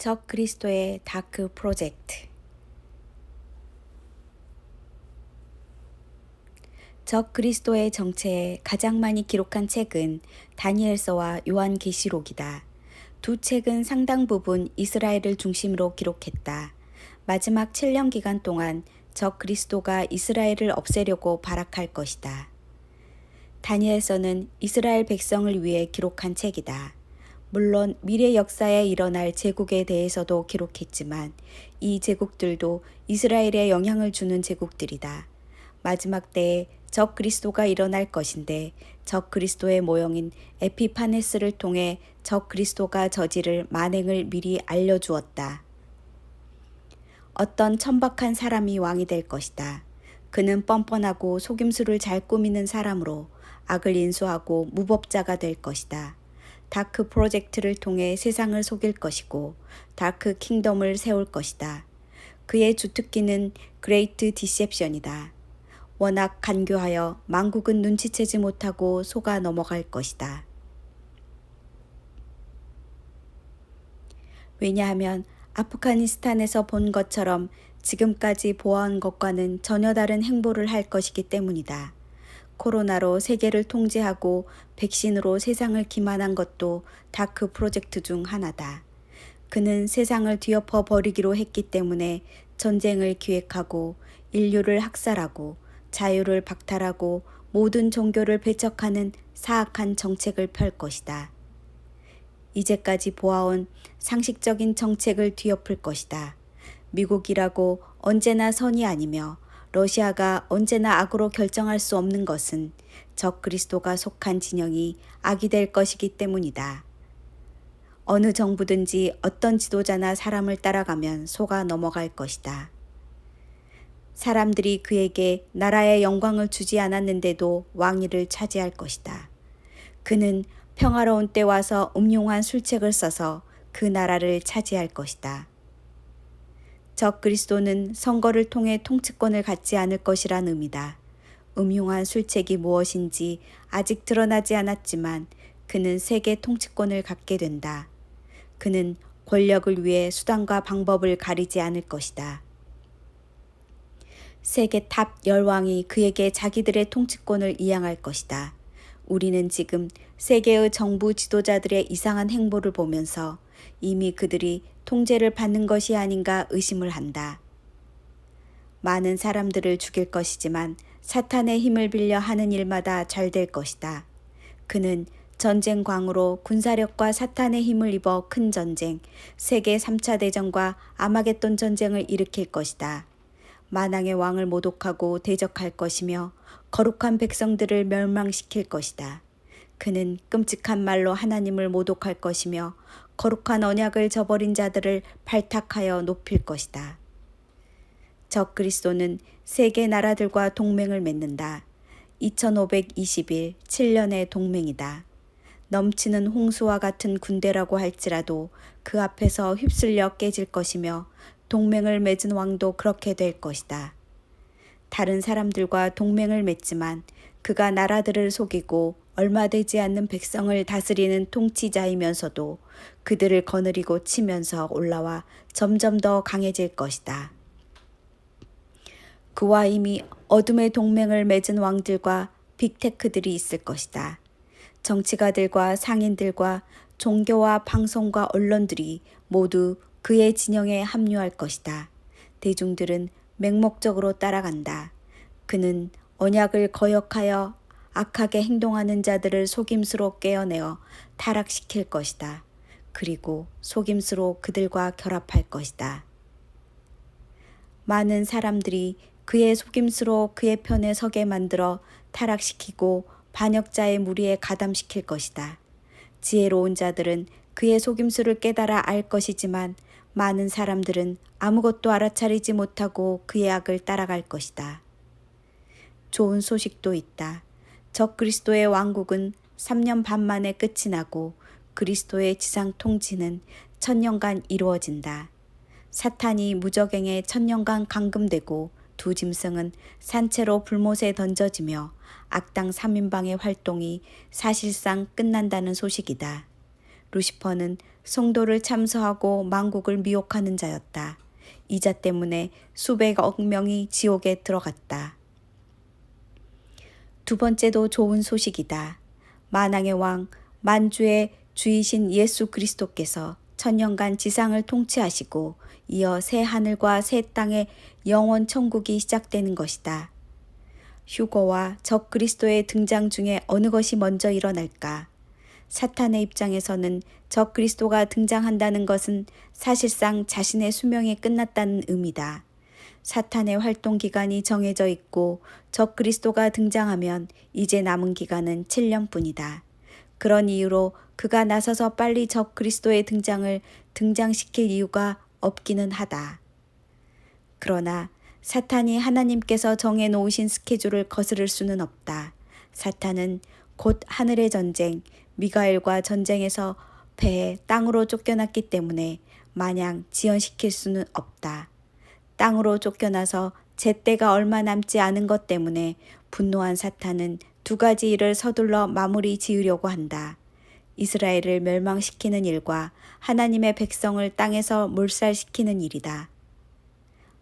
적 그리스도의 다크 프로젝트 적 그리스도의 정체에 가장 많이 기록한 책은 다니엘서와 요한계시록이다. 두 책은 상당 부분 이스라엘을 중심으로 기록했다. 마지막 7년 기간 동안 적 그리스도가 이스라엘을 없애려고 발악할 것이다. 다니엘서는 이스라엘 백성을 위해 기록한 책이다. 물론 미래 역사에 일어날 제국에 대해서도 기록했지만 이 제국들도 이스라엘에 영향을 주는 제국들이다. 마지막 때에 적 그리스도가 일어날 것인데 적 그리스도의 모형인 에피파네스를 통해 적 그리스도가 저지를 만행을 미리 알려주었다. 어떤 천박한 사람이 왕이 될 것이다. 그는 뻔뻔하고 속임수를 잘 꾸미는 사람으로 악을 인수하고 무법자가 될 것이다. 다크 프로젝트를 통해 세상을 속일 것이고 다크 킹덤을 세울 것이다. 그의 주특기는 그레이트 디셉션이다. 워낙 간교하여 망국은 눈치채지 못하고 속아 넘어갈 것이다. 왜냐하면 아프가니스탄에서 본 것처럼 지금까지 보아온 것과는 전혀 다른 행보를 할 것이기 때문이다. 코로나로 세계를 통제하고 백신으로 세상을 기만한 것도 다크 프로젝트 중 하나다. 그는 세상을 뒤엎어 버리기로 했기 때문에 전쟁을 기획하고 인류를 학살하고 자유를 박탈하고 모든 종교를 배척하는 사악한 정책을 펼 것이다. 이제까지 보아온 상식적인 정책을 뒤엎을 것이다. 미국이라고 언제나 선이 아니며 러시아가 언제나 악으로 결정할 수 없는 것은 적 그리스도가 속한 진영이 악이 될 것이기 때문이다. 어느 정부든지 어떤 지도자나 사람을 따라가면 속아 넘어갈 것이다. 사람들이 그에게 나라의 영광을 주지 않았는데도 왕위를 차지할 것이다. 그는 평화로운 때 와서 음흉한 술책을 써서 그 나라를 차지할 것이다. 적 그리스도는 선거를 통해 통치권을 갖지 않을 것이란 의미다. 음흉한 술책이 무엇인지 아직 드러나지 않았지만 그는 세계 통치권을 갖게 된다. 그는 권력을 위해 수단과 방법을 가리지 않을 것이다. 세계 탑 열왕이 그에게 자기들의 통치권을 이양할 것이다. 우리는 지금 세계의 정부 지도자들의 이상한 행보를 보면서 이미 그들이 통제를 받는 것이 아닌가 의심을 한다. 많은 사람들을 죽일 것이지만 사탄의 힘을 빌려 하는 일마다 잘 될 것이다. 그는 전쟁광으로 군사력과 사탄의 힘을 입어 큰 전쟁, 세계 3차 대전과 아마겟돈 전쟁을 일으킬 것이다. 만왕의 왕을 모독하고 대적할 것이며 거룩한 백성들을 멸망시킬 것이다. 그는 끔찍한 말로 하나님을 모독할 것이며 거룩한 언약을 저버린 자들을 발탁하여 높일 것이다. 적 그리스도는 세계 나라들과 동맹을 맺는다. 2521 7년의 동맹이다. 넘치는 홍수와 같은 군대라고 할지라도 그 앞에서 휩쓸려 깨질 것이며 동맹을 맺은 왕도 그렇게 될 것이다. 다른 사람들과 동맹을 맺지만 그가 나라들을 속이고 얼마 되지 않는 백성을 다스리는 통치자이면서도 그들을 거느리고 치면서 올라와 점점 더 강해질 것이다. 그와 이미 어둠의 동맹을 맺은 왕들과 빅테크들이 있을 것이다. 정치가들과 상인들과 종교와 방송과 언론들이 모두 그의 진영에 합류할 것이다. 대중들은 맹목적으로 따라간다. 그는 언약을 거역하여 악하게 행동하는 자들을 속임수로 깨어내어 타락시킬 것이다. 그리고 속임수로 그들과 결합할 것이다. 많은 사람들이 그의 속임수로 그의 편에 서게 만들어 타락시키고 반역자의 무리에 가담시킬 것이다. 지혜로운 자들은 그의 속임수를 깨달아 알 것이지만 많은 사람들은 아무것도 알아차리지 못하고 그의 악을 따라갈 것이다. 좋은 소식도 있다. 적 그리스도의 왕국은 3년 반 만에 끝이 나고 그리스도의 지상 통치는 천년간 이루어진다. 사탄이 무적행에 천년간 감금되고 두 짐승은 산채로 불못에 던져지며 악당 3인방의 활동이 사실상 끝난다는 소식이다. 루시퍼는 성도를 참소하고 망국을 미혹하는 자였다. 이자 때문에 수백억 명이 지옥에 들어갔다. 두 번째도 좋은 소식이다. 만왕의 왕, 만주의 주이신 예수 그리스도께서 천년간 지상을 통치하시고 이어 새 하늘과 새 땅의 영원 천국이 시작되는 것이다. 휴거와 적 그리스도의 등장 중에 어느 것이 먼저 일어날까? 사탄의 입장에서는 적 그리스도가 등장한다는 것은 사실상 자신의 수명이 끝났다는 의미다. 사탄의 활동 기간이 정해져 있고 적 그리스도가 등장하면 이제 남은 기간은 7년뿐이다. 그런 이유로 그가 나서서 빨리 적 그리스도의 등장을 등장시킬 이유가 없기는 하다. 그러나 사탄이 하나님께서 정해 놓으신 스케줄을 거스를 수는 없다. 사탄은 곧 하늘의 전쟁, 미가엘과 전쟁에서 배에 땅으로 쫓겨났기 때문에 마냥 지연시킬 수는 없다. 땅으로 쫓겨나서 제때가 얼마 남지 않은 것 때문에 분노한 사탄은 두 가지 일을 서둘러 마무리 지으려고 한다. 이스라엘을 멸망시키는 일과 하나님의 백성을 땅에서 몰살시키는 일이다.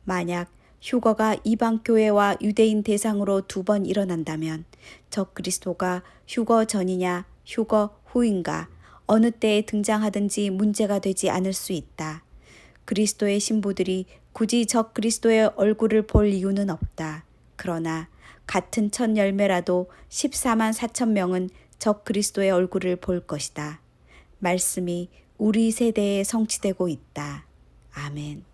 만약 휴거가 이방 교회와 유대인 대상으로 두 번 일어난다면 적 그리스도가 휴거 전이냐 휴거 후인가 어느 때에 등장하든지 문제가 되지 않을 수 있다. 그리스도의 신부들이 굳이 적 그리스도의 얼굴을 볼 이유는 없다. 그러나 같은 첫 열매라도 14만 4천 명은 적 그리스도의 얼굴을 볼 것이다. 말씀이 우리 세대에 성취되고 있다. 아멘.